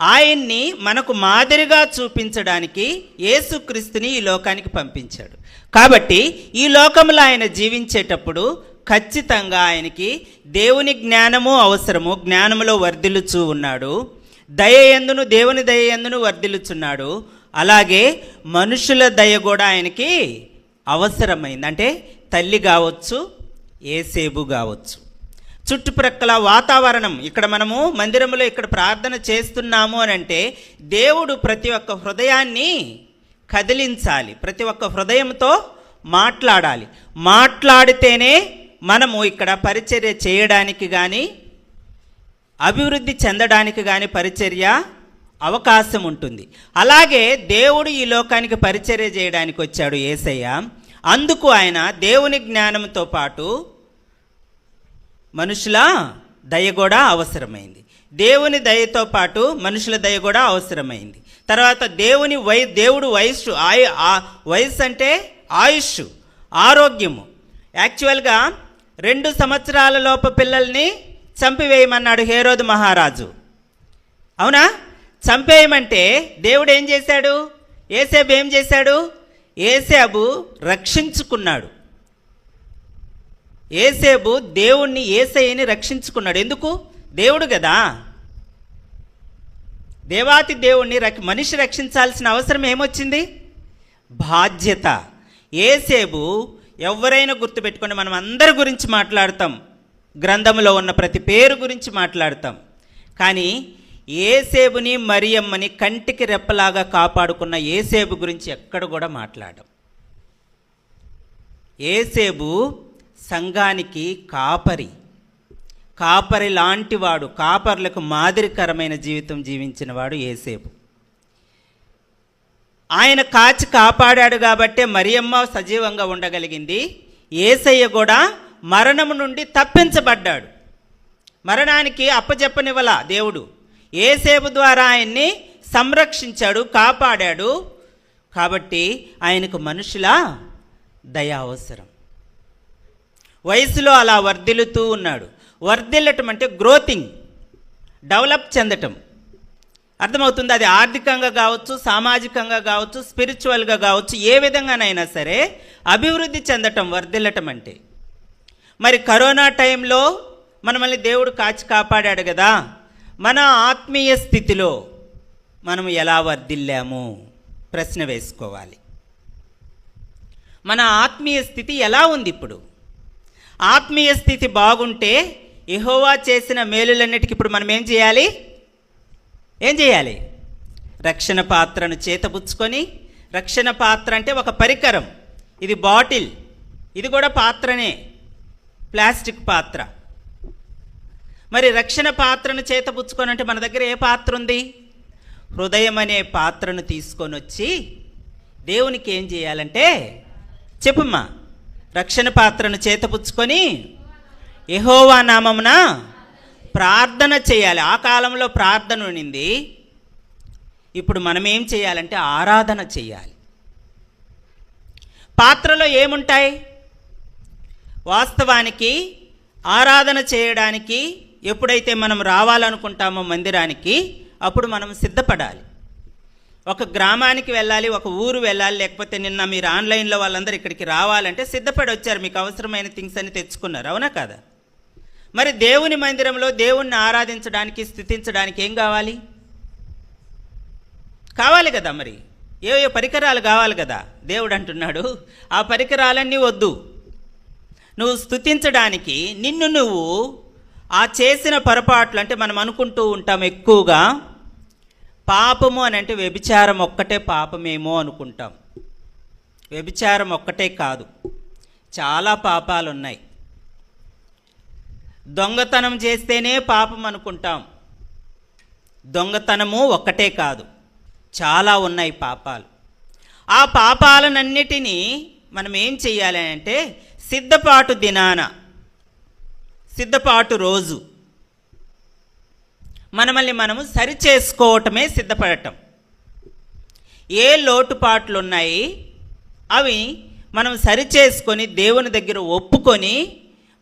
ఆయన్ని మనకు మాదిరిగా చూపించడానికి యేసుక్రీస్తుని ఈ లోకానికి పంపించాడు. కాబట్టి ఈ లోకంలో ఆయన జీవించేటప్పుడు ఖచ్చితంగా ఆయనకి దేవుని జ్ఞానము అవసరము జ్ఞానములో వర్ధిల్లుచూ ఉన్నాడు. దయ ఎందును దేవుని దయ ఎందును వర్ధిల్లుచున్నాడు. అలాగే మనుషుల దయ కూడా ఆయనకి అవసరమైంది. అంటే తల్లి కావచ్చు ఏసేబు కావచ్చు. చుట్టుప్రక్కల వాతావరణం. ఇక్కడ మనము మందిరంలో ఇక్కడ ప్రార్థన చేస్తున్నాము అని అంటే దేవుడు ప్రతి ఒక్క హృదయాన్ని కదిలించాలి. ప్రతి ఒక్క హృదయంతో మాట్లాడాలి. మాట్లాడితేనే మనము ఇక్కడ పరిచర్య చేయడానికి కానీ అభివృద్ధి చెందడానికి కానీ పరిచర్య అవకాశం ఉంటుంది. అలాగే దేవుడు ఈ లోకానికి పరిచర్య చేయడానికి వచ్చాడు ఏసయ్య. అందుకు ఆయన దేవుని జ్ఞానంతో పాటు మనుషుల దయ కూడా అవసరమైంది. దేవుని దయతో పాటు మనుషుల దయ కూడా అవసరమైంది. తర్వాత దేవుని వై దేవుడు వయస్సు ఆయు ఆ వయస్సు అంటే ఆయుష్ ఆరోగ్యము. యాక్చువల్గా రెండు సంవత్సరాల లోపు పిల్లల్ని చంపివేయమన్నాడు హేరోదు మహారాజు. అవునా? చంపేయమంటే దేవుడు ఏం చేశాడు? ఏసేబు ఏం చేశాడు? ఏసేబు రక్షించుకున్నాడు. ఏసేబు దేవుణ్ణి ఏసయ్యని రక్షించుకున్నాడు. ఎందుకు? దేవుడు కదా. దేవాతి దేవుణ్ణి రక్ష మనిషి రక్షించాల్సిన అవసరం ఏమొచ్చింది? బాధ్యత. ఏసేబు ఎవరైనా గుర్తుపెట్టుకొని మనం అందరి గురించి మాట్లాడతాం. గ్రంథంలో ఉన్న ప్రతి పేరు గురించి మాట్లాడతాం. కానీ ఏసేబుని మరియమ్మని కంటికి రెప్పలాగా కాపాడుకున్న ఏసేబు గురించి ఎక్కడ కూడా మాట్లాడం. ఏసేబు సంఘానికి కాపరి. కాపరి లాంటివాడు కాపర్లకు మాదిరికరమైన జీవితం జీవించినవాడు ఏసేపు. ఆయన కాచి కాపాడాడు కాబట్టే మరియమ్మ సజీవంగా ఉండగలిగింది. ఏసయ్య కూడా మరణము నుండి తప్పించబడ్డాడు. మరణానికి అప్పచెప్పనివ్వల దేవుడు. ఏసేపు ద్వారా ఆయన్ని సంరక్షించాడు కాపాడాడు. కాబట్టి ఆయనకు మనుషుల దయ అవసరం. వయసులో అలా వర్ధిల్లుతూ ఉన్నాడు. వర్ధిల్లటం అంటే గ్రోతింగ్ డెవలప్ చెందటం. అర్థమవుతుంది? అది ఆర్థికంగా కావచ్చు సామాజికంగా కావచ్చు స్పిరిచువల్గా కావచ్చు ఏ విధంగానైనా సరే అభివృద్ధి చెందటం వర్ధిల్లటం అంటే. మరి కరోనా టైంలో మనల్ని దేవుడు కాచి కాపాడాడు కదా. మన ఆత్మీయ స్థితిలో మనం ఎలా వర్ధిల్లాము? ప్రశ్న వేసుకోవాలి. మన ఆత్మీయ స్థితి ఎలా ఉంది ఇప్పుడు? ఆత్మీయ స్థితి బాగుంటే యెహోవా చేసిన మేలులన్నిటికీ ఇప్పుడు మనం ఏం చేయాలి? ఏం చేయాలి? రక్షణ పాత్రను చేతపుచ్చుకొని రక్షణ పాత్ర అంటే ఒక పరికరం. ఇది బాటిల్. ఇది కూడా పాత్రనే. ప్లాస్టిక్ పాత్ర. మరి రక్షణ పాత్రను చేతపుచ్చుకొని అంటే మన దగ్గర ఏ పాత్ర ఉంది? హృదయం అనే పాత్రను తీసుకొని వచ్చి దేవునికి ఏం చేయాలంటే చెప్పుమ్మా. రక్షణ పాత్రను చేతపుచ్చుకొని ఎహోవా నామమున ప్రార్థన చేయాలి. ఆ కాలంలో ప్రార్థన ఉండింది. ఇప్పుడు మనం ఏం చేయాలంటే ఆరాధన చేయాలి. పాత్రలో ఏముంటాయి? వాస్తవానికి ఆరాధన చేయడానికి ఎప్పుడైతే మనం రావాలనుకుంటామో మందిరానికి అప్పుడు మనం సిద్ధపడాలి. ఒక గ్రామానికి వెళ్ళాలి ఒక ఊరు వెళ్ళాలి లేకపోతే నిన్న మీరు ఆన్లైన్లో వాళ్ళందరూ ఇక్కడికి రావాలంటే సిద్ధపడి వచ్చారు మీకు అవసరమైన థింగ్స్ అని తెచ్చుకున్నారు. అవునా కదా? మరి దేవుని మందిరంలో దేవుణ్ణి ఆరాధించడానికి స్థుతించడానికి ఏం కావాలి? కావాలి కదా మరి. ఏవో ఏ పరికరాలు కావాలి కదా? దేవుడు అంటున్నాడు ఆ పరికరాలన్నీ వద్దు. నువ్వు స్థుతించడానికి నిన్ను నువ్వు ఆ చేసిన పొరపాట్లు అంటే మనం అనుకుంటూ ఉంటాం ఎక్కువగా పాపము అని అంటే వ్యభిచారం ఒక్కటే పాపమేమో అనుకుంటాం. వ్యభిచారం ఒక్కటే కాదు. చాలా పాపాలు ఉన్నాయి దొంగతనం చేస్తేనే పాపం అనుకుంటాం. దొంగతనము ఒక్కటే కాదు. చాలా ఉన్నాయి పాపాలు. ఆ పాపాలనన్నిటినీ మనం ఏం చెయ్యాలి అంటే సిద్ధపాటు దినాన సిద్ధపాటు రోజు. మనమల్ని మనము సరి చేసుకోవటమే సిద్ధపడటం. ఏ లోటుపాట్లు ఉన్నాయి అవి మనం సరి చేసుకొని దేవుని దగ్గర ఒప్పుకొని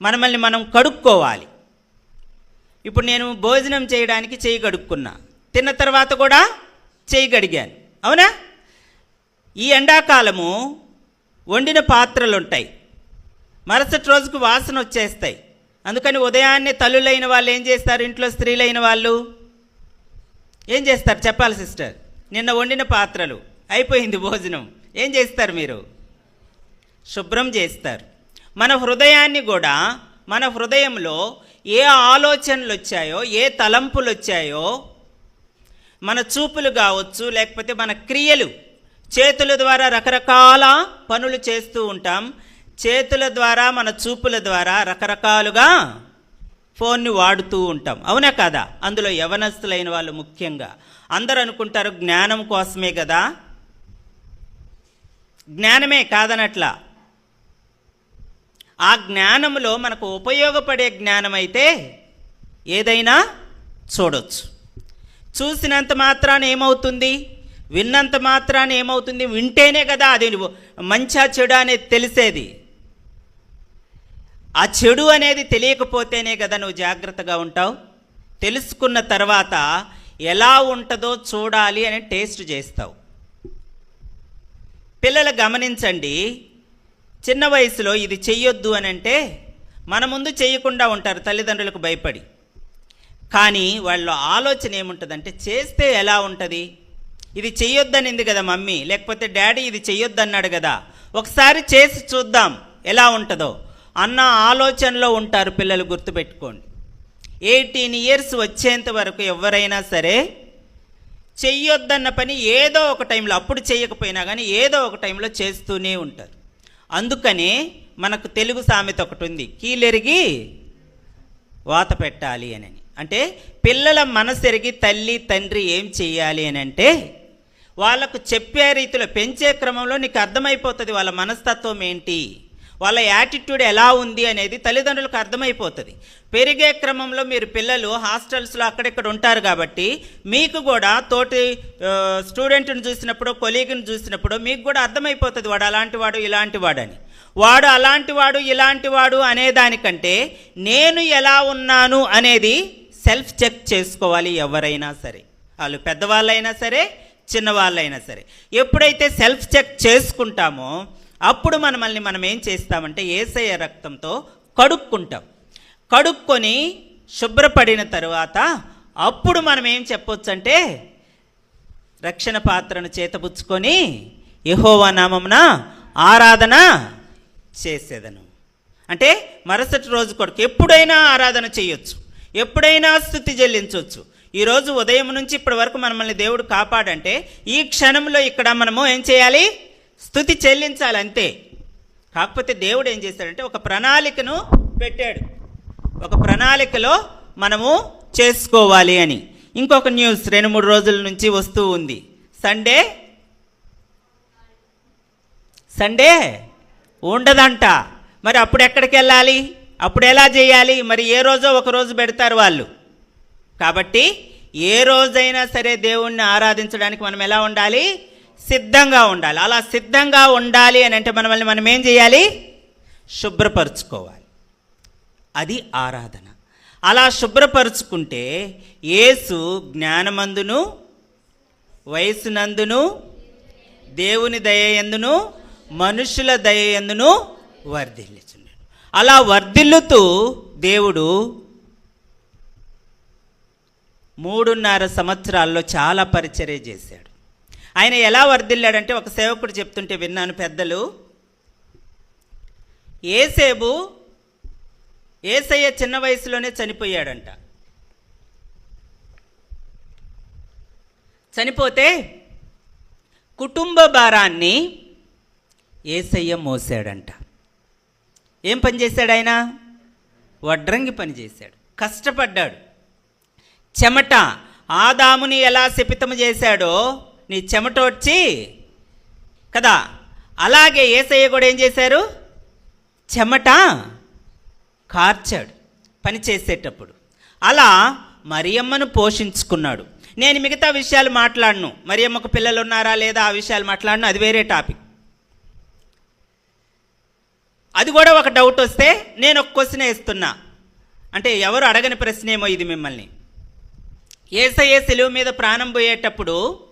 మనమల్ని మనం కడుక్కోవాలి. ఇప్పుడు నేను భోజనం చేయడానికి చేయి కడుక్కున్నా. తిన్న తర్వాత కూడా చేయగడిగాను అవునా? ఈ ఎండాకాలము వండిన పాత్రలు ఉంటాయి మరుసటి రోజుకు వాసన వచ్చేస్తాయి అందుకని ఉదయాన్నే తల్లులైన వాళ్ళు ఏం చేస్తారు? ఇంట్లో స్త్రీలైన వాళ్ళు ఏం చేస్తారు? చెప్పాలి సిస్టర్. నిన్న వండిన పాత్రలు. అయిపోయింది భోజనం. ఏం చేస్తారు మీరు? శుభ్రం చేస్తారు. మన హృదయాన్ని కూడా మన హృదయంలో ఏ ఆలోచనలు వచ్చాయో ఏ తలంపులు వచ్చాయో మన చూపులు కావచ్చు లేకపోతే మన క్రియలు చేతుల ద్వారా రకరకాల పనులు చేస్తూ ఉంటాం. చేతుల ద్వారా మన చూపుల ద్వారా రకరకాలుగా ఫోన్ని వాడుతూ ఉంటాం. అవునా కదా? అందులో యవనస్తులైన వాళ్ళు ముఖ్యంగా. అందరూ అనుకుంటారు జ్ఞానం కోసమే కదా. జ్ఞానమే కాదనట్లా. ఆ జ్ఞానంలో మనకు ఉపయోగపడే జ్ఞానం అయితే ఏదైనా చూడొచ్చు. చూసినంత మాత్రాన ఏమవుతుంది? విన్నంత మాత్రాన ఏమవుతుంది? వింటేనే కదా అది మంచా చెడు అనేది తెలిసేది. ఆ చెడు అనేది తెలియకపోతేనే కదా నువ్వు జాగ్రత్తగా ఉంటావు? తెలుసుకున్న తర్వాత ఎలా ఉంటుందో చూడాలి అని టేస్ట్ చేస్తావు. పిల్లలు గమనించండి చిన్న వయసులో ఇది చెయ్యొద్దు అని అంటే మన ముందు చేయకుండా ఉంటారు తల్లిదండ్రులకు భయపడి. కానీ వాళ్ళ ఆలోచన ఏముంటుందంటే చేస్తే ఎలా ఉంటుంది? ఇది చెయ్యొద్దనింది కదా మమ్మీ లేకపోతే డాడీ ఇది చెయ్యొద్దన్నాడు కదా. ఒకసారి చేసి చూద్దాం ఎలా ఉంటుందో. అన్న ఆలోచనలో ఉంటారు పిల్లలు గుర్తుపెట్టుకోండి. ఎయిటీన్ ఇయర్స్ వచ్చేంత వరకు ఎవరైనా సరే చెయ్యొద్దన్న పని ఏదో ఒక టైంలో అప్పుడు చేయకపోయినా కానీ ఏదో ఒక టైంలో చేస్తూనే ఉంటారు. అందుకనే మనకు తెలుగు సామెత ఒకటి ఉంది కీలెరిగి వాత పెట్టాలి అని అంటే పిల్లల మనసెరిగి తల్లి తండ్రి ఏం చెయ్యాలి అని అంటే వాళ్ళకు చెప్పే రీతిలో పెంచే క్రమంలో నీకు అర్థమైపోతుంది వాళ్ళ మనస్తత్వం ఏంటి? వాళ్ళ యాటిట్యూడ్ ఎలా ఉంది అనేది తల్లిదండ్రులకు అర్థమైపోతుంది. పెరిగే క్రమంలో మీరు పిల్లలు హాస్టల్స్లో అక్కడిక్కడ ఉంటారు కాబట్టి మీకు కూడా తోటి స్టూడెంట్ని చూసినప్పుడు కొలీగ్ని చూసినప్పుడు మీకు కూడా అర్థమైపోతుంది వాడు అలాంటి వాడు ఇలాంటి వాడని. వాడు అలాంటి వాడు ఇలాంటి వాడు అనేదానికంటే నేను ఎలా ఉన్నాను అనేది సెల్ఫ్ చెక్ చేసుకోవాలి ఎవరైనా సరే. వాళ్ళు పెద్దవాళ్ళైనా సరే చిన్నవాళ్ళైనా సరే. ఎప్పుడైతే సెల్ఫ్ చెక్ చేసుకుంటామో అప్పుడు మనల్ని మనం ఏం చేస్తామంటే ఏసయ రక్తంతో కడుక్కుంటాం. కడుక్కొని శుభ్రపడిన తరువాత అప్పుడు మనం ఏం చెప్పొచ్చు అంటే రక్షణ పాత్రను చేతపుచ్చుకొని యహోవా నామమున ఆరాధన చేసేదను. అంటే మరుసటి రోజు కొడుకు ఎప్పుడైనా ఆరాధన చేయొచ్చు. ఎప్పుడైనా స్థుతి చెల్లించవచ్చు ఈరోజు ఉదయం నుంచి ఇప్పటి వరకు మనల్ని దేవుడు కాపాడంటే ఈ క్షణంలో ఇక్కడ మనము ఏం చేయాలి? స్థుతి చెల్లించాలి అంతే కాకపోతే దేవుడు ఏం చేశాడంటే ఒక ప్రణాళికను పెట్టాడు. ఒక ప్రణాళికలో మనము చేసుకోవాలి అని. ఇంకొక న్యూస్ రెండు మూడు రోజుల నుంచి వస్తూ ఉంది. సండే? సండే? ఉండదంట. మరి అప్పుడు ఎక్కడికి వెళ్ళాలి? అప్పుడు ఎలా చేయాలి? మరి ఏ రోజో ఒక రోజు పెడతారు వాళ్ళు. కాబట్టి ఏ రోజైనా సరే దేవుణ్ణి ఆరాధించడానికి మనం ఎలా ఉండాలి? సిద్ధంగా ఉండాలి. అలా సిద్ధంగా ఉండాలి అని అంటే మనల్ని మనం ఏం చేయాలి? శుభ్రపరచుకోవాలి. అది ఆరాధన. అలా శుభ్రపరుచుకుంటే యేసు జ్ఞానమందును వయసునందును దేవుని దయయందును మనుషుల దయయందును వర్ధిల్లుచున్నాడు. అలా వర్ధిల్లుతూ దేవుడు మూడున్నర సంవత్సరాల్లో చాలా పరిచర్య చేశాడు. ఆయన ఎలా వర్ధిల్లాడంటే ఒక సేవకుడు చెప్తుంటే విన్నాను పెద్దలు. ఏసేబు ఏసయ్య చిన్న వయసులోనే చనిపోయాడంట. చనిపోతే కుటుంబ భారాన్ని ఏసయ్య మోసాడంట. ఏం పని చేశాడు ఆయన? వడ్రంగి పని చేశాడు. కష్టపడ్డాడు. చెమట ఆదాముని ఎలా శపితము చేశాడో నీ చెమట వచ్చి కదా? అలాగే ఏసయ్య కూడా ఏం చేశారు? చెమట కార్చాడు పని చేసేటప్పుడు. అలా మరియమ్మను పోషించుకున్నాడు. నేను మిగతా విషయాలు మాట్లాడను. మరియమ్మకు పిల్లలు ఉన్నారా లేదా ఆ విషయాలు మాట్లాడను. అది వేరే టాపిక్. అది కూడా ఒక డౌట్ వస్తే నేను ఒక క్వశ్చన్ వేస్తున్నా. అంటే ఎవరు అడగని ప్రశ్న ఏమో ఇది మిమ్మల్ని. ఏసయ్య సెలువు మీద ప్రాణం పోయేటప్పుడు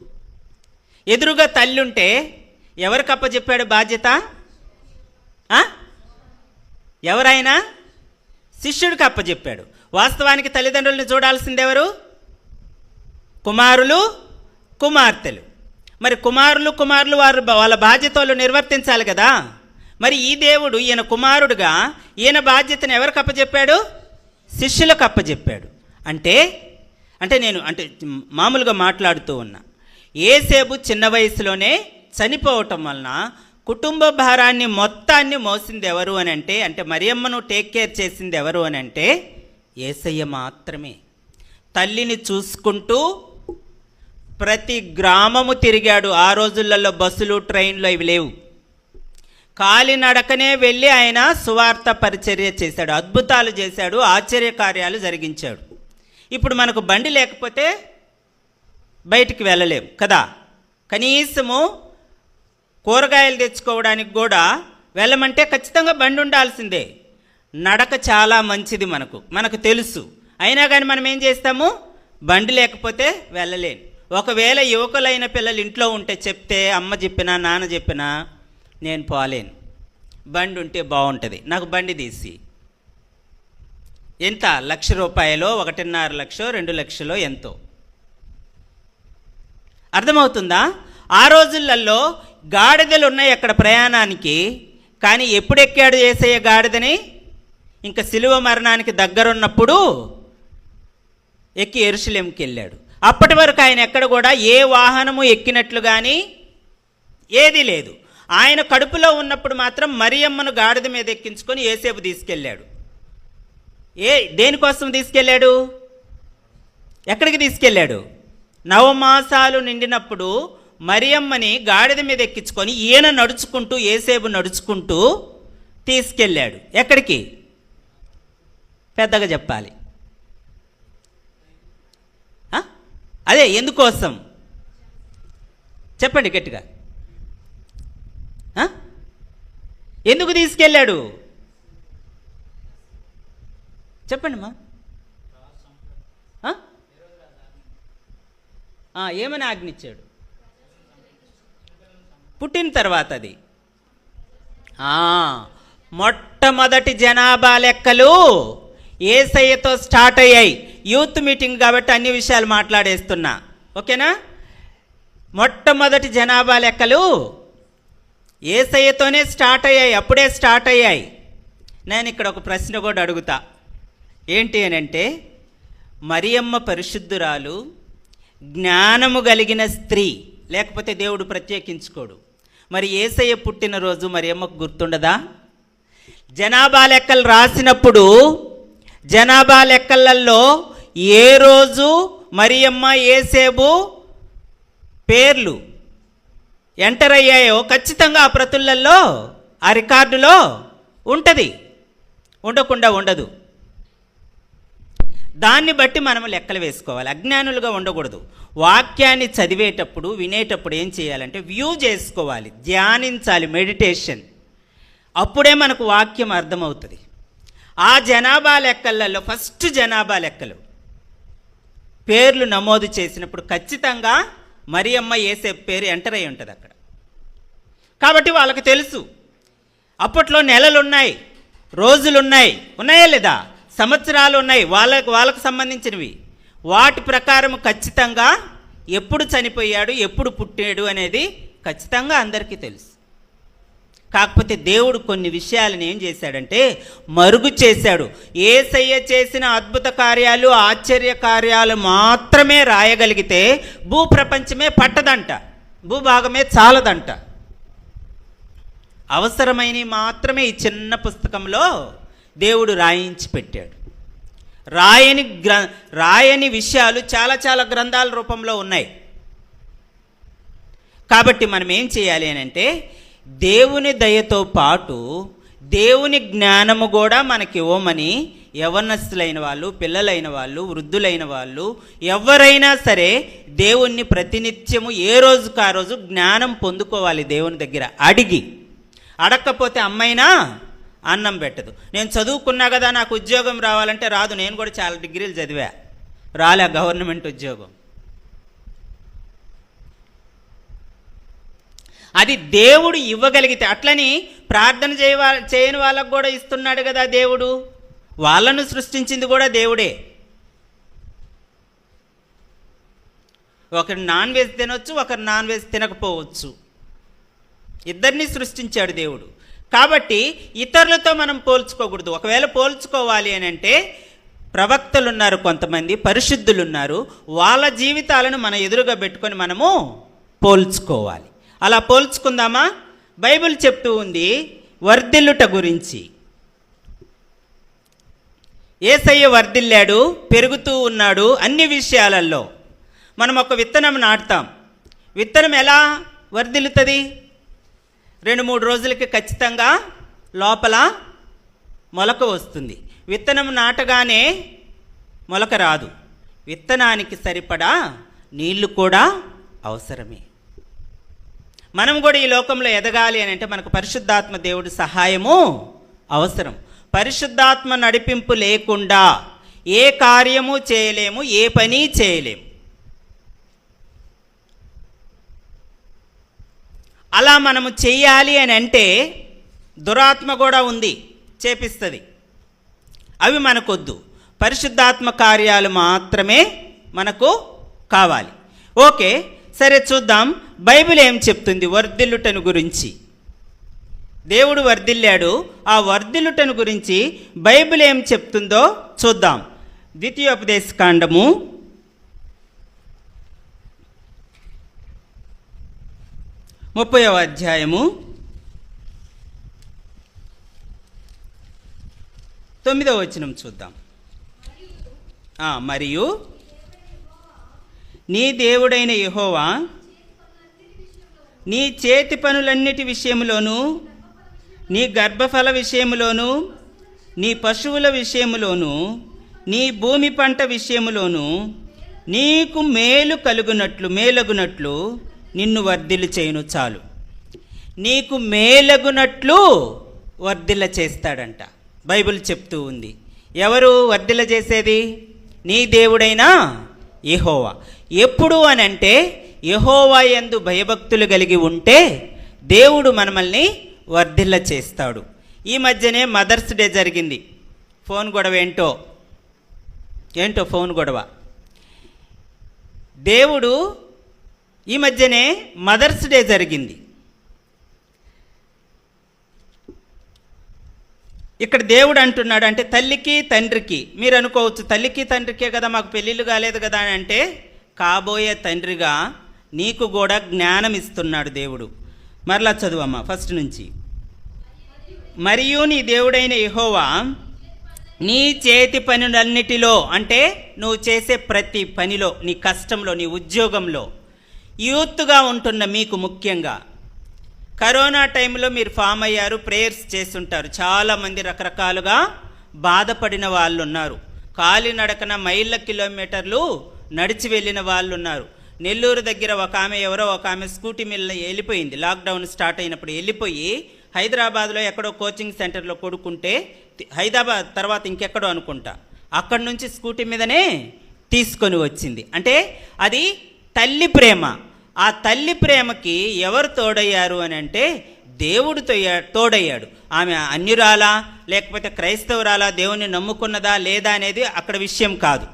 ఎదురుగా తల్లి ఉంటే ఎవరికి అప్పచెప్పాడు బాధ్యత ఎవరైనా? శిష్యుడికి అప్పచెప్పాడు వాస్తవానికి తల్లిదండ్రుల్ని చూడాల్సింది ఎవరు కుమారులు కుమార్తెలు. మరి కుమారులు కుమారులు వారు వాళ్ళ బాధ్యతలు నిర్వర్తించాలి కదా? మరి ఈ దేవుడు ఈయన కుమారుడుగా ఈయన బాధ్యతను ఎవరికి అప్పచెప్పాడు శిష్యులకు అప్పచెప్పాడు అంటే అంటే నేను అంటే మామూలుగా మాట్లాడుతూ ఉన్నా. ఏసేపు చిన్న వయసులోనే చనిపోవటం వలన కుటుంబ భారాన్ని మొత్తాన్ని మోసింది ఎవరు అని అంటే అంటే మరియమ్మను టేక్ కేర్ చేసింది ఎవరు అని అంటే ఏసయ్య మాత్రమే. తల్లిని చూసుకుంటూ ప్రతి గ్రామము తిరిగాడు. ఆ రోజులలో బస్సులు ట్రైన్లు ఇవి లేవు. కాలినడకనే వెళ్ళి ఆయన సువార్త పరిచర్య చేశాడు అద్భుతాలు చేశాడు ఆశ్చర్య కార్యాలు జరిగించాడు. ఇప్పుడు మనకు బండి లేకపోతే బయటికి వెళ్ళలేము కదా? కనీసము కూరగాయలు తెచ్చుకోవడానికి కూడా వెళ్ళమంటే ఖచ్చితంగా బండి ఉండాల్సిందే. నడక చాలా మంచిది మనకు మనకు తెలుసు. అయినా కానీ మనం ఏం చేస్తాము? బండి లేకపోతే వెళ్ళలేను ఒకవేళ యువకులైన పిల్లలు ఇంట్లో ఉంటే చెప్తే అమ్మ చెప్పినా నాన్న చెప్పినా నేను పోలేను. బండి ఉంటే బాగుంటుంది. నాకు బండి తీసి. ఎంత? లక్ష రూపాయలో ఒకటిన్నర లక్షో రెండు లక్షలో ఎంతో. అర్థమవుతుందా? ఆ రోజులలో గాడిదలు ఉన్నాయి అక్కడ ప్రయాణానికి కానీ ఎప్పుడు ఎక్కాడు ఏసయ్య గాడిదని? ఇంకా సిలువ మరణానికి దగ్గరున్నప్పుడు ఎక్కి ఎరుసలేంకి వెళ్ళాడు. అప్పటి వరకు ఆయన ఎక్కడ కూడా ఏ వాహనము ఎక్కినట్లు కానీ ఏదీ లేదు. ఆయన కడుపులో ఉన్నప్పుడు మాత్రం మరియమ్మను గాడిద మీద ఎక్కించుకొని ఏసేపు తీసుకెళ్ళాడు. ఏ దేనికోసం తీసుకెళ్ళాడు? ఎక్కడికి తీసుకెళ్ళాడు? నవమాసాలు నిండినప్పుడు మరియమ్మని గాడిద మీద ఎక్కించుకొని ఈయన నడుచుకుంటూ ఏసేపు నడుచుకుంటూ తీసుకెళ్ళాడు. ఎక్కడికి? పెద్దగా చెప్పాలి. అదే ఎందుకోసం? చెప్పండి గట్టిగా. ఎందుకు తీసుకెళ్ళాడు? చెప్పండి మా ఏమని ఆజ్ఞించాడు? పుట్టిన తర్వాత అది మొట్టమొదటి జనాభా లెక్కలు ఏసయ్యతో స్టార్ట్ అయ్యాయి. యూత్ మీటింగ్ కాబట్టి అన్ని విషయాలు మాట్లాడేస్తున్నా. ఓకేనా? మొట్టమొదటి జనాభా లెక్కలు ఏసయ్యతోనే స్టార్ట్ అయ్యాయి. అప్పుడే స్టార్ట్ అయ్యాయి. నేను ఇక్కడ ఒక ప్రశ్న కూడా అడుగుతా. ఏంటి అని అంటే మరియమ్మ పరిశుద్ధురాలు జ్ఞానము కలిగిన స్త్రీ లేకపోతే దేవుడు ప్రత్యేకించుకోడు. మరి ఏసయ్య పుట్టినరోజు మరియమ్మకు గుర్తుండదా? జనాభా లెక్కలు రాసినప్పుడు జనాభా లెక్కలలో ఏ రోజు మరియమ్మ ఏసేబు పేర్లు ఎంటర్ అయ్యాయో ఖచ్చితంగా ఆ ప్రతులలో ఆ రికార్డులో ఉంటుంది. ఉండకుండా ఉండదు. దాన్ని బట్టి మనం లెక్కలు వేసుకోవాలి. అజ్ఞానులుగా ఉండకూడదు. వాక్యాన్ని చదివేటప్పుడు వినేటప్పుడు ఏం చేయాలంటే వ్యూ చేసుకోవాలి. ధ్యానించాలి. మెడిటేషన్. అప్పుడే మనకు వాక్యం అర్థమవుతుంది. ఆ జనాభా లెక్కలలో ఫస్ట్ జనాభా లెక్కలు. పేర్లు నమోదు చేసినప్పుడు ఖచ్చితంగా మరియమ్మ ఏసే పేరు ఎంటర్ అయి ఉంటుంది అక్కడ. కాబట్టి వాళ్ళకు తెలుసు. అప్పట్లో నెలలు ఉన్నాయి రోజులు ఉన్నాయి ఉన్నాయా లేదా? సంవత్సరాలు ఉన్నాయి. వాళ్ళకు వాళ్ళకు సంబంధించినవి. వాటి ప్రకారం ఖచ్చితంగా ఎప్పుడు చనిపోయాడు ఎప్పుడు పుట్టాడు అనేది ఖచ్చితంగా అందరికీ తెలుసు. కాకపోతే దేవుడు కొన్ని విషయాలను ఏం చేశాడంటే మరుగు చేశాడు. ఏసయ్య చేసిన అద్భుత కార్యాలు ఆశ్చర్య కార్యాలు మాత్రమే రాయగలిగితే భూప్రపంచమే పట్టదంట. భూభాగమే చాలదంట. అవసరమైనవి మాత్రమే ఈ చిన్న పుస్తకంలో దేవుడు రాయించి పెట్టాడు. రాయని గ్ర రాయని విషయాలు చాలా చాలా గ్రంథాల రూపంలో ఉన్నాయి. కాబట్టి మనం ఏం చేయాలి అని అంటే దేవుని దయతో పాటు దేవుని జ్ఞానము కూడా మనకి ఇవ్వమని యవనస్తులైన వాళ్ళు పిల్లలైన వాళ్ళు వృద్ధులైన వాళ్ళు ఎవరైనా సరే దేవుణ్ణి ప్రతినిత్యము ఏ రోజుకు ఆ రోజు జ్ఞానం పొందుకోవాలి దేవుని దగ్గర? అడిగి. అడగకపోతే అమ్మైనా అన్నం పెట్టదు. నేను చదువుకున్నా కదా నాకు ఉద్యోగం రావాలంటే రాదు. నేను కూడా చాలా డిగ్రీలు చదివా. రాలే గవర్నమెంట్ ఉద్యోగం. అది దేవుడు ఇవ్వగలిగితే అట్లని ప్రార్థన చేయ చేయని వాళ్ళకు కూడా ఇస్తున్నాడు కదా దేవుడు. వాళ్ళను సృష్టించింది కూడా దేవుడే. ఒకరు నాన్ వెజ్ తినొచ్చు ఒకరు నాన్ వెజ్ తినకపోవచ్చు. ఇద్దరిని సృష్టించాడు దేవుడు. కాబట్టి ఇతరులతో మనం పోల్చుకోకూడదు. ఒకవేళ పోల్చుకోవాలి అని అంటే ప్రవక్తలు ఉన్నారు కొంతమంది పరిశుద్ధులు ఉన్నారు వాళ్ళ జీవితాలను మన ఎదురుగా పెట్టుకొని మనము పోల్చుకోవాలి. అలా పోల్చుకుందామా? బైబిల్ చెప్తూ ఉంది వర్ధిల్లుట గురించి. ఏసయ్య వర్ధిల్లాడు పెరుగుతూ ఉన్నాడు అన్ని విషయాలలో. మనం ఒక విత్తనం నాటుతాం. విత్తనం ఎలా వర్ధిల్లుతుంది? రెండు మూడు రోజులకి ఖచ్చితంగా లోపల మొలక వస్తుంది. విత్తనం నాటగానే మొలక రాదు. విత్తనానికి సరిపడా నీళ్ళు కూడా అవసరమే. మనం కూడా ఈ లోకంలో ఎదగాలి అని అంటే మనకు పరిశుద్ధాత్మ దేవుడి సహాయము అవసరం. పరిశుద్ధాత్మ నడిపింపు లేకుండా ఏ కార్యము చేయలేము ఏ పని చేయలేము. అలా మనము చెయ్యాలి అని అంటే దురాత్మ కూడా ఉంది చేపిస్తుంది. అవి మనకొద్దు. పరిశుద్ధాత్మ కార్యాలు మాత్రమే మనకు కావాలి. ఓకే సరే చూద్దాం. బైబిల్ ఏం చెప్తుంది వర్ధిల్లుటను గురించి? దేవుడు వర్ధిల్లాడు. ఆ వర్ధిల్లుటను గురించి బైబిల్ ఏం చెప్తుందో చూద్దాం. ద్వితీయోపదేశ కాండము ముప్పైవ అధ్యాయము. తొమ్మిదవ వచనం చూద్దాం. మరియు నీ దేవుడైన యహోవా నీ చేతి పనులన్నిటి విషయంలోనూ నీ గర్భఫల విషయంలోనూ నీ పశువుల విషయంలోనూ నీ భూమి పంట విషయంలోనూ నీకు మేలు కలుగునట్లు మేలగునట్లు నిన్ను వర్ధిల్లు చేయును చాలు. నీకు మేలగునట్లు వర్ధిల్ల చేస్తాడంట. బైబిల్ చెప్తూ ఉంది. ఎవరు వర్ధిల్ల చేసేది? నీ దేవుడైనా యహోవా. ఎప్పుడు అని అంటే యహోవా యందు భయభక్తులు కలిగి ఉంటే దేవుడు మనమల్ని వర్ధిల్ల చేస్తాడు. ఈ మధ్యనే మదర్స్ డే జరిగింది. ఫోన్ గొడవ ఏంటో? ఏంటో ఫోన్ గొడవ? దేవుడు ఈ మధ్యనే మదర్స్ డే జరిగింది. ఇక్కడ దేవుడు అంటున్నాడు అంటే తల్లికి తండ్రికి. మీరు అనుకోవచ్చు తల్లికి తండ్రికే కదా మాకు పెళ్ళిళ్ళు కాలేదు కదా అని అంటే కాబోయే తండ్రిగా నీకు కూడా జ్ఞానం ఇస్తున్నాడు దేవుడు. మరలా చదువమ్మ ఫస్ట్ నుంచి. మరియు నీ దేవుడైన ఇహోవా నీ చేతి పనులన్నిటిలో అంటే నువ్వు చేసే ప్రతి పనిలో నీ కష్టంలో నీ ఉద్యోగంలో యూత్గా ఉంటున్న మీకు ముఖ్యంగా. కరోనా టైంలో మీరు ఫామ్ అయ్యారు ప్రేయర్స్ చేస్తుంటారు. చాలామంది రకరకాలుగా బాధపడిన వాళ్ళు ఉన్నారు కాలినడకన మైళ్ళ కిలోమీటర్లు నడిచి వెళ్ళిన వాళ్ళు ఉన్నారు నెల్లూరు దగ్గర ఒక ఆమె ఎవరో ఒక ఆమె స్కూటీ మీద వెళ్ళిపోయింది. లాక్డౌన్ స్టార్ట్ అయినప్పుడు వెళ్ళిపోయి హైదరాబాద్లో ఎక్కడో కోచింగ్ సెంటర్లో కొడుకుంటే హైదరాబాద్ తర్వాత ఇంకెక్కడో అనుకుంటా. అక్కడి నుంచి స్కూటీ మీదనే తీసుకొని వచ్చింది. అంటే అది తల్లి ప్రేమ. ఆ తల్లి ప్రేమకి ఎవరు తోడయ్యారు అని అంటే దేవుడు తోడయ్యాడు. ఆమె అన్యురాలా లేకపోతే క్రైస్తవురాలా దేవుని నమ్ముకున్నదా లేదా అనేది అక్కడ విషయం కాదు.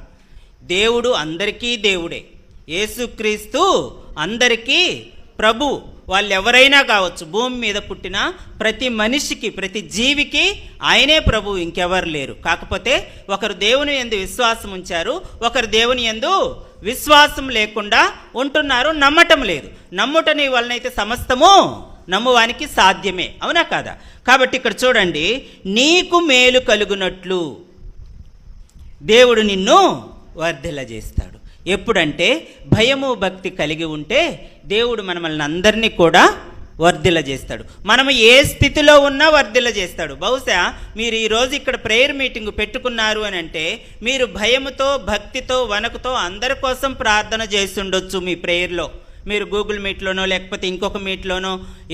దేవుడు అందరికీ దేవుడే. యేసుక్రీస్తు అందరికీ ప్రభు. వాళ్ళు ఎవరైనా కావచ్చు భూమి మీద పుట్టిన ప్రతి మనిషికి ప్రతి జీవికి ఆయనే ప్రభు ఇంకెవరు లేరు. కాకపోతే ఒకరు దేవుని ఎందు విశ్వాసం ఉంచారు ఒకరు దేవుని ఎందు విశ్వాసం లేకుండా ఉంటున్నారు నమ్మటం లేదు. నమ్ముటని వలనైతే సమస్తము నమ్మువానికి సాధ్యమే. అవునా కాదా? కాబట్టి ఇక్కడ చూడండి నీకు మేలు కలుగునట్లు దేవుడు నిన్ను వర్ధిల్లజేస్తాడు ఎప్పుడంటే భయము భక్తి కలిగి ఉంటే దేవుడు మనల్ని అందరినీ కూడా వర్దిల చేస్తాడు. మనము ఏ స్థితిలో ఉన్నా వర్దిల చేస్తాడు. బహుశా మీరు ఈరోజు ఇక్కడ ప్రేయర్ మీటింగ్ పెట్టుకున్నారు అని అంటే మీరు భయముతో భక్తితో వణకుతో అందరి కోసం ప్రార్థన చేస్తుండొచ్చు మీ ప్రేయర్లో మీరు గూగుల్ మీట్లోనో లేకపోతే ఇంకొక మీట్లోనో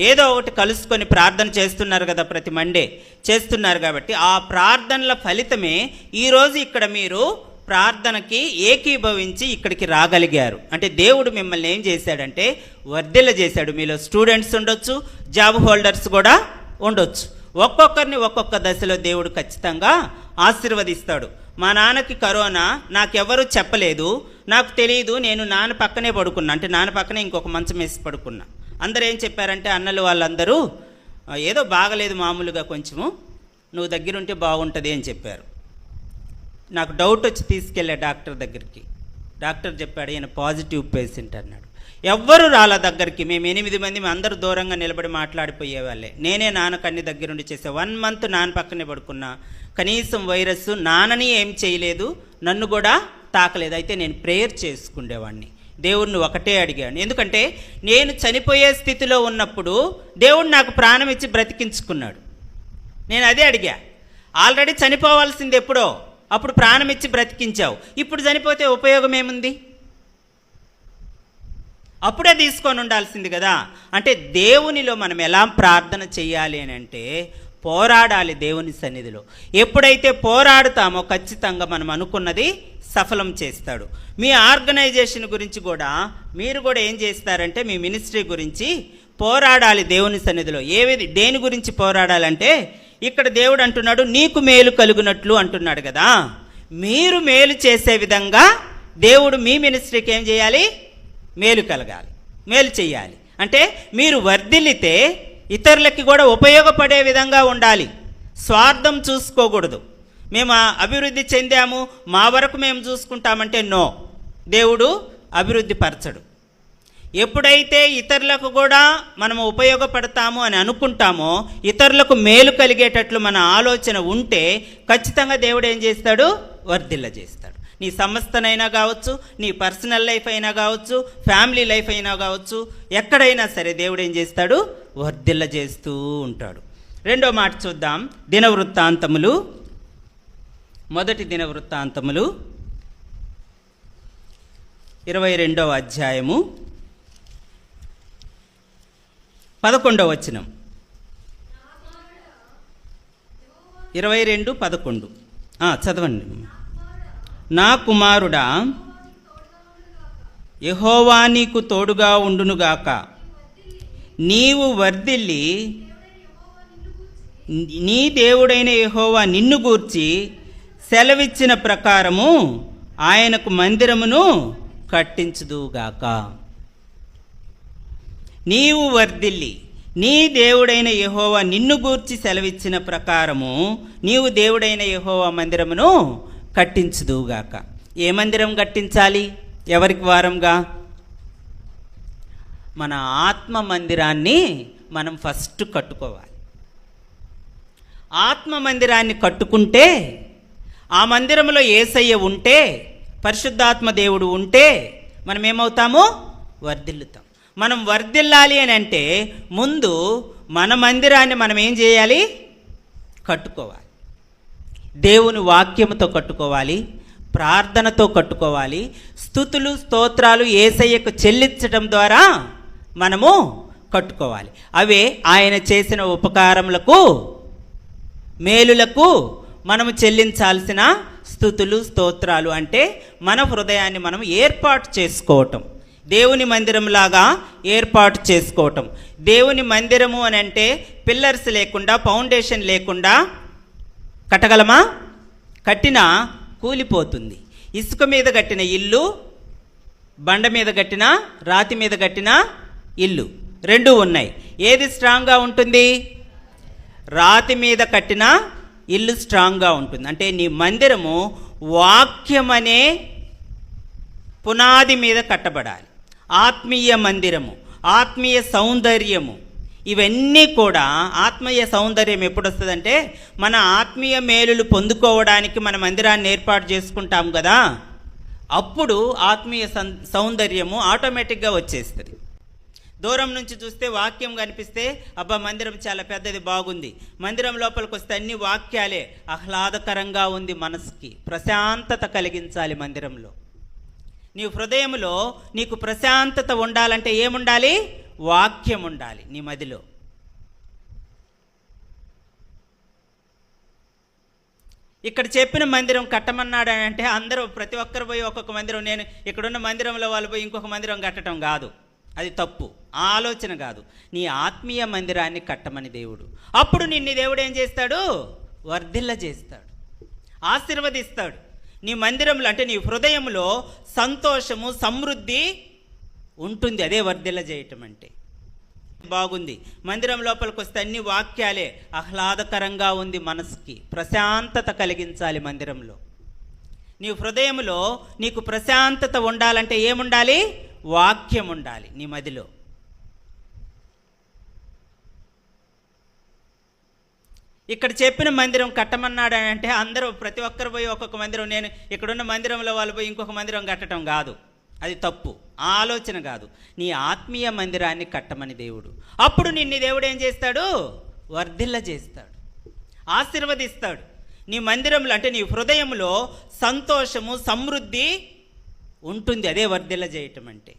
ఏదో ఒకటి కలుసుకొని ప్రార్థన చేస్తున్నారు కదా ప్రతి మండే చేస్తున్నారు కాబట్టి ఆ ప్రార్థనల ఫలితమే ఈరోజు ఇక్కడ మీరు ప్రార్థనకి ఏకీభవించి ఇక్కడికి రాగలిగారు. అంటే దేవుడు మిమ్మల్ని ఏం చేశాడంటే వర్ధిల్ల చేశాడు. మీలో స్టూడెంట్స్ ఉండొచ్చు జాబ్ హోల్డర్స్ కూడా ఉండొచ్చు. ఒక్కొక్కరిని ఒక్కొక్క దశలో దేవుడు ఖచ్చితంగా ఆశీర్వదిస్తాడు. మా నాన్నకి కరోనా నాకెవరూ చెప్పలేదు. నాకు తెలియదు నేను నాన్న పక్కనే పడుకున్నా. అంటే నాన్న పక్కనే ఇంకొక మంచం వేసి పడుకున్నా. అందరూ ఏం చెప్పారంటే అన్నలు వాళ్ళందరూ ఏదో బాగలేదు మామూలుగా కొంచెము. నువ్వు దగ్గరుంటే బాగుంటుంది అని చెప్పారు. నాకు డౌట్ వచ్చి తీసుకెళ్ళా డాక్టర్ దగ్గరికి. డాక్టర్ చెప్పాడు ఈయన పాజిటివ్ పేషెంట్ అన్నాడు. ఎవ్వరు రాళ్ళ దగ్గరికి. మేము ఎనిమిది మంది మేము అందరూ దూరంగా నిలబడి మాట్లాడిపోయేవాళ్ళే. నేనే నాన్న కన్ని దగ్గరుండి చేసే వన్ మంత్ నాన్న పక్కనే పడుకున్నా. కనీసం వైరస్ నాన్నని ఏం చేయలేదు నన్ను కూడా తాకలేదు. అయితే నేను ప్రేయర్ చేసుకుండేవాడిని దేవుణ్ణి ఒకటే అడిగాను. ఎందుకంటే నేను చనిపోయే స్థితిలో ఉన్నప్పుడు దేవుడు నాకు ప్రాణం ఇచ్చి బ్రతికించుకున్నాడు. నేను అదే అడిగా. ఆల్రెడీ చనిపోవాల్సింది ఎప్పుడో? అప్పుడు ప్రాణం ఇచ్చి బ్రతికించావు. ఇప్పుడు చనిపోతే ఉపయోగం ఏముంది? అప్పుడే తీసుకొని ఉండాల్సింది కదా. అంటే దేవునిలో మనం ఎలా ప్రార్థన చేయాలి అని అంటే పోరాడాలి దేవుని సన్నిధిలో. ఎప్పుడైతే పోరాడుతామో ఖచ్చితంగా మనం అనుకున్నది సఫలం చేస్తాడు. మీ ఆర్గనైజేషన్ గురించి కూడా మీరు కూడా ఏం చేస్తారంటే మీ మినిస్ట్రీ గురించి పోరాడాలి దేవుని సన్నిధిలో. ఏ దేని గురించి పోరాడాలంటే ఇక్కడ దేవుడు అంటున్నాడు నీకు మేలు కలుగునట్లు అంటున్నాడు కదా. మీరు మేలు చేసే విధంగా దేవుడు మీ మినిస్ట్రీకి ఏం చేయాలి? మేలు కలగాలి. మేలు చేయాలి. అంటే మీరు వర్ధిల్లితే ఇతరులకి కూడా ఉపయోగపడే విధంగా ఉండాలి. స్వార్థం చూసుకోకూడదు. మేము అభివృద్ధి చెందాము మా వరకు మేము చూసుకుంటామంటే నో. దేవుడు అభివృద్ధి పరచడు. ఎప్పుడైతే ఇతరులకు కూడా మనం ఉపయోగపడతాము అని అనుకుంటామో ఇతరులకు మేలు కలిగేటట్లు మన ఆలోచన ఉంటే ఖచ్చితంగా దేవుడు ఏం చేస్తాడు? వర్ధిల్ల చేస్తాడు. నీ సంస్థనైనా కావచ్చు నీ పర్సనల్ లైఫ్ అయినా కావచ్చు ఫ్యామిలీ లైఫ్ అయినా కావచ్చు ఎక్కడైనా సరే దేవుడు ఏం చేస్తాడు? వర్ధిల్ల చేస్తూ ఉంటాడు. రెండో మాట చూద్దాం. దినవృత్తాంతములు. మొదటి దినవృత్తాంతములు. ఇరవై రెండవ అధ్యాయము. పదకొండవ వచనం. ఇరవై రెండు పదకొండు. చదవండి. నా కుమారుడా యహోవా నీకు తోడుగా ఉండునుగాక. నీవు వర్ధిల్లి నీ దేవుడైన యహోవా నిన్ను గూర్చి సెలవిచ్చిన ప్రకారము ఆయనకు మందిరమును కట్టించుదుగాక నీవు వర్ధిల్లి నీ దేవుడైన యహోవ నిన్ను గూర్చి సెలవిచ్చిన ప్రకారము నీవు దేవుడైన యహోవ మందిరమును కట్టించుదుగాక ఏ మందిరం కట్టించాలి? ఎవరికి వారంగా? మన ఆత్మ మందిరాన్ని మనం ఫస్ట్ కట్టుకోవాలి. ఆత్మ మందిరాన్ని కట్టుకుంటే ఆ మందిరంలో ఏసయ్య ఉంటే పరిశుద్ధాత్మ దేవుడు ఉంటే మనం ఏమవుతాము వర్ధిల్లుతాం. మనం వర్ధిల్లాలి అని అంటే ముందు మన మందిరాన్ని మనం ఏం చేయాలి? కట్టుకోవాలి. దేవుని వాక్యముతో కట్టుకోవాలి ప్రార్థనతో కట్టుకోవాలి స్థుతులు స్తోత్రాలు ఏసయ్యకు చెల్లించడం ద్వారా మనము కట్టుకోవాలి. అవే ఆయన చేసిన ఉపకారములకు మేలులకు మనము చెల్లించాల్సిన స్థుతులు స్తోత్రాలు అంటే మన హృదయాన్ని మనం ఏర్పాటు చేసుకోవటం. దేవుని మందిరంలాగా ఏర్పాటు చేసుకోవటం. దేవుని మందిరము అని అంటే పిల్లర్స్ లేకుండా ఫౌండేషన్ లేకుండా కట్టగలమా? కట్టినా కూలిపోతుంది. ఇసుక మీద కట్టిన ఇల్లు బండ మీద కట్టిన రాతి మీద కట్టిన ఇల్లు. రెండు ఉన్నాయి. ఏది స్ట్రాంగ్గా ఉంటుంది? రాతి మీద కట్టిన ఇల్లు స్ట్రాంగ్గా ఉంటుంది. అంటే నీ మందిరము వాక్యం అనే పునాది మీద కట్టబడాలి. ఆత్మీయ మందిరము ఆత్మీయ సౌందర్యము. ఇవన్నీ కూడా ఆత్మీయ సౌందర్యం ఎప్పుడు వస్తుందంటే మన ఆత్మీయ మేలులు పొందుకోవడానికి మన మందిరాన్ని ఏర్పాటు చేసుకుంటాం కదా. అప్పుడు ఆత్మీయ సౌందర్యము ఆటోమేటిక్గా వచ్చేస్తుంది. దూరం నుంచి చూస్తే వాక్యం కనిపిస్తే అబ్బా మందిరం చాలా పెద్దది బాగుంది. మందిరం లోపలికి వస్తే అన్ని వాక్యాలే. ఆహ్లాదకరంగా ఉంది మనసుకి. ప్రశాంతత కలిగించాలి మందిరంలో. నీ హృదయంలో నీకు ప్రశాంతత ఉండాలంటే ఏముండాలి? వాక్యం ఉండాలి నీ మదిలో. ఇక్కడ చెప్పిన మందిరం కట్టమన్నాడు అని అంటే అందరూ ప్రతి ఒక్కరు పోయి ఒక్కొక్క మందిరం నేను ఇక్కడున్న మందిరంలో వాళ్ళు పోయి ఇంకొక మందిరం కట్టడం కాదు. అది తప్పు. ఆలోచన కాదు. నీ ఆత్మీయ మందిరాన్ని కట్టమని దేవుడు. అప్పుడు నిన్ను దేవుడు ఏం చేస్తాడు? వర్ధిల్ల చేస్తాడు ఆశీర్వదిస్తాడు. నీ మందిరంలో అంటే నీ హృదయంలో సంతోషము సమృద్ధి ఉంటుంది. అదే వర్ధిల్ల చేయటం అంటే. బాగుంది. మందిరం లోపలికి వస్తే అన్ని వాక్యాలే ఆహ్లాదకరంగా ఉంది మనసుకి. ప్రశాంతత కలిగించాలి మందిరంలో. నీ హృదయంలో నీకు ప్రశాంతత ఉండాలంటే ఏముండాలి? వాక్యం ఉండాలి నీ మదిలో. ఇక్కడ చెప్పిన మందిరం కట్టమన్నాడు అని అంటే అందరూ ప్రతి ఒక్కరు పోయి ఒక్కొక్క మందిరం నేను ఇక్కడున్న మందిరంలో వాళ్ళు పోయి ఇంకొక మందిరం కట్టడం కాదు. అది తప్పు. ఆ ఆలోచన కాదు. నీ ఆత్మీయ మందిరాన్ని కట్టమని దేవుడు. అప్పుడు నిన్ను దేవుడు ఏం చేస్తాడు? వర్ధిల్ల చేస్తాడు. ఆశీర్వదిస్తాడు. నీ మందిరంలో అంటే నీ హృదయంలో సంతోషము సమృద్ధి ఉంటుంది. అదే వర్ధిల్ల చేయటం అంటే.